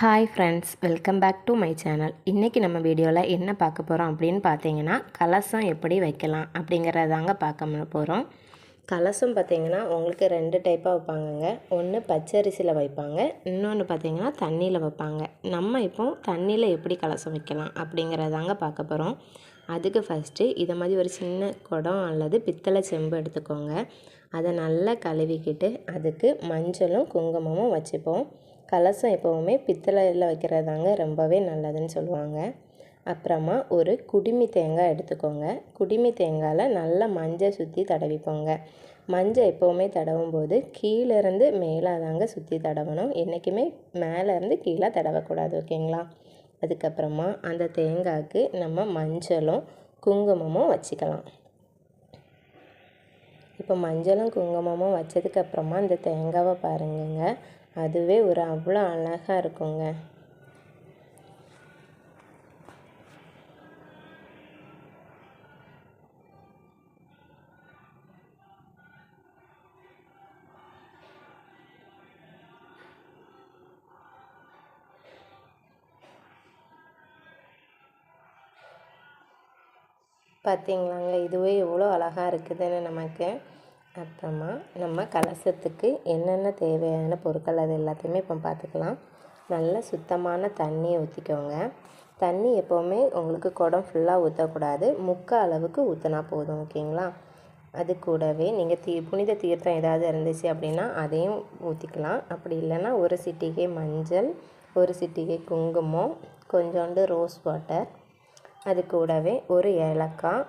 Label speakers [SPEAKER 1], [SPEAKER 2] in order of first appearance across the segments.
[SPEAKER 1] Hi friends welcome back to my channel இன்றைக்கி நம்ம வீடியோவில் என்ன பார்க்க போகிறோம் அப்படின்னு பார்த்தீங்கன்னா கலசம் எப்படி வைக்கலாம் அப்படிங்கிறதாங்க பார்க்க போகிறோம் கலசம் பார்த்தீங்கன்னா உங்களுக்கு ரெண்டு டைப்பாக வைப்பாங்கங்க. ஒன்று பச்சரிசியில் வைப்பாங்க. இன்னொன்று பார்த்தீங்கன்னா தண்ணியில் வைப்பாங்க. நம்ம இப்போ தண்ணியில் எப்படி கலசம் வைக்கலாம் அப்படிங்கிறதாங்க பார்க்க போகிறோம் அதுக்கு ஃபஸ்ட்டு இதை மாதிரி ஒரு சின்ன குடம் அல்லது பித்தளை செம்பு எடுத்துக்கோங்க. அதை நல்லா கழுவிக்கிட்டு அதுக்கு மஞ்சளும் குங்குமமும் வச்சுப்போம். கலசம் எப்போவுமே பித்தளையில் வைக்கிறது தாங்க ரொம்பவே நல்லதுன்னு சொல்லுவாங்க. அப்புறமா ஒரு குடுமி தேங்காய் எடுத்துக்கோங்க. குடுமி தேங்காயில் நல்லா மஞ்சள் சுற்றி தடவிப்போங்க. மஞ்சள் எப்போவுமே தடவும் போது கீழேருந்து மேலே தாங்க சுற்றி தடவணும். என்றைக்குமே மேலேருந்து கீழே தடவக்கூடாது ஓகேங்களா? அதுக்கப்புறமா அந்த தேங்காய்க்கு நம்ம மஞ்சளும் குங்குமமும் வச்சுக்கலாம். இப்போ மஞ்சளும் குங்குமமும் வச்சதுக்கப்புறமா இந்த தேங்காவை பாருங்கங்க. அதுவே ஒரு அவ்வளோ அழகாக இருக்குங்க. பார்த்தீங்களாங்க இதுவே எவ்வளோ அழகாக இருக்குதுன்னு நமக்கு. அப்புறமா நம்ம கலசத்துக்கு என்னென்ன தேவையான பொருட்கள் அது எல்லாத்தையுமே இப்போ பார்த்துக்கலாம் நல்ல சுத்தமான தண்ணியை ஊற்றிக்கோங்க தண்ணி எப்போவுமே உங்களுக்கு குடம் ஃபுல்லாக ஊற்றக்கூடாது முக்கால் அளவுக்கு ஊற்றினா போதும் ஓகேங்களா? அது கூடவே நீங்கள் தீ புனித தீர்த்தம் ஏதாவது இருந்துச்சு அப்படின்னா அதையும் ஊற்றிக்கலாம் அப்படி இல்லைன்னா ஒரு சிட்டிகை மஞ்சள் ஒரு சிட்டிகை குங்குமம் கொஞ்சோண்டு ரோஸ் வாட்டர் அது கூடவே ஒரு ஏலக்காய்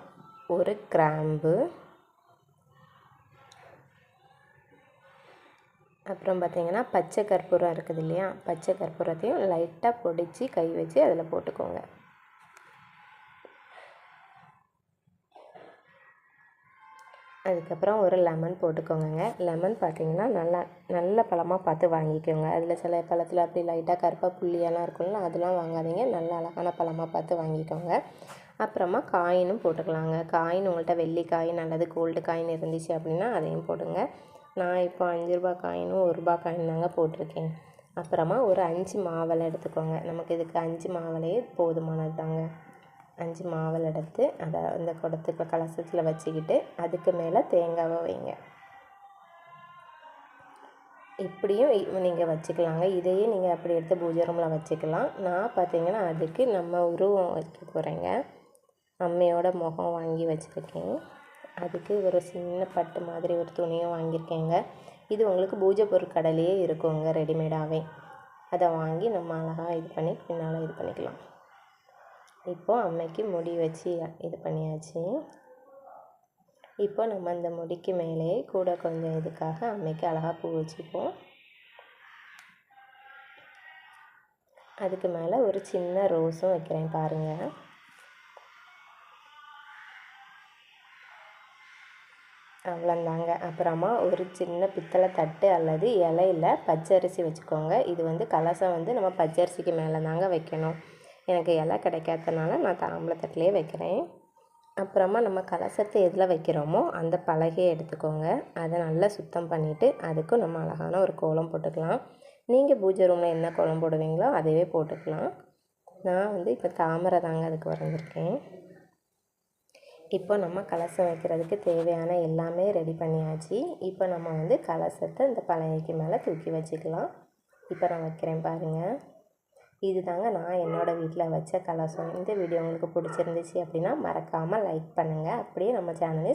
[SPEAKER 1] ஒரு கிராம்பு அப்புறம் பார்த்திங்கன்னா பச்சை கற்பூரம் இருக்குது இல்லையா? பச்சை கற்பூரத்தையும் லைட்டாக பொடித்து கை வச்சு அதில் போட்டுக்கோங்க. அதுக்கப்புறம் ஒரு லெமன் போட்டுக்கோங்க லெமன் பார்த்திங்கன்னா நல்லா நல்ல பழமாக பார்த்து வாங்கிக்கோங்க. அதில் சில பழத்தில் அப்படி லைட்டாக கருப்பாக புள்ளியெல்லாம் இருக்கும்ல அதெல்லாம் வாங்காதீங்க. நல்ல அழகான பழமாக பார்த்து வாங்கிக்கோங்க. அப்புறமா காயினும் போட்டுக்கலாங்க. காயின் உங்கள்கிட்ட வெள்ளி காயின் அல்லது கோல்டு காயின் இருந்துச்சு அப்படின்னா அதையும் போடுங்க. நான் இப்போ அஞ்சு ரூபா காயினும் ஒரு ரூபா காயின் தாங்க போட்டிருக்கேன். அப்புறமா ஒரு அஞ்சு மாவளை எடுத்துக்கோங்க. நமக்கு இதுக்கு அஞ்சு மாவளையே போதுமானது தாங்க அஞ்சு மாவளை எடுத்து அதை அந்த குடத்துக்கு கலசத்தில் வச்சுக்கிட்டு அதுக்கு மேலே தேங்காவை வைங்க. இப்படியும் நீங்கள் வச்சுக்கலாங்க. இதையே நீங்கள் அப்படி எடுத்து பூஜை ரூமில் வச்சுக்கலாம். நான் பார்த்தீங்கன்னா அதுக்கு நம்ம உருவம் வைக்க போகிறேங்க அம்மையோட முகம் வாங்கி வச்சுருக்கேன். அதுக்கு ஒரு சின்ன பட்டு மாதிரி ஒரு துணியும் வாங்கியிருக்கேங்க. இது உங்களுக்கு பூஜை பொருட்கடையிலேயே இருக்குங்க ரெடிமேடாகவே. அதை வாங்கி நம்ம அழகாக இது பண்ணி பின்னால் இது பண்ணிக்கலாம். இப்போது அம்மைக்கு முடி வச்சு இது பண்ணியாச்சு. இப்போ நம்ம அந்த முடிக்கு மேலேயே கூட கொஞ்சம் இதுக்காக அம்மைக்கு அழகாக பூ வச்சுப்போம். அதுக்கு மேலே ஒரு சின்ன ரோஸும் வைக்கிறேன் பாருங்கள் அவ்வளோந்தாங்க அப்புறமா ஒரு சின்ன பித்தளை தட்டு அல்லது இலையில பச்சரிசி வச்சுக்கோங்க. இது வந்து கலசம் வந்து நம்ம பச்சரிசிக்கு மேலே தாங்க வைக்கணும். எனக்கு இலை கிடைக்காதனால நான் தாம்பளை தட்டிலே வைக்கிறேன். அப்புறமா நம்ம கலசத்தை எதில் வைக்கிறோமோ அந்த பலகையை எடுத்துக்கோங்க. அதை நல்லா சுத்தம் பண்ணிவிட்டு அதுக்கும் நம்ம அழகான ஒரு கோலம் போட்டுக்கலாம். நீங்கள் பூஜை ரூமில் என்ன கோலம் போடுவீங்களோ அதையே போட்டுக்கலாம். நான் வந்து இப்போ தாமரை தாங்க அதுக்கு வரைஞ்சிருக்கேன். இப்போ நம்ம கலசம் வைக்கிறதுக்கு தேவையான எல்லாமே ரெடி பண்ணியாச்சு. இப்போ நம்ம வந்து கலசத்தை இந்த பழையக்கு மேலே தூக்கி வச்சுக்கலாம். இப்போ நான் வைக்கிறேன் பாருங்கள் இது தாங்க நான் என்னோடய வீட்டில் வச்ச கலசம். இந்த வீடியோ உங்களுக்கு பிடிச்சிருந்துச்சு அப்படின்னா மறக்காமல் லைக் பண்ணுங்கள் அப்படியே நம்ம சேனலை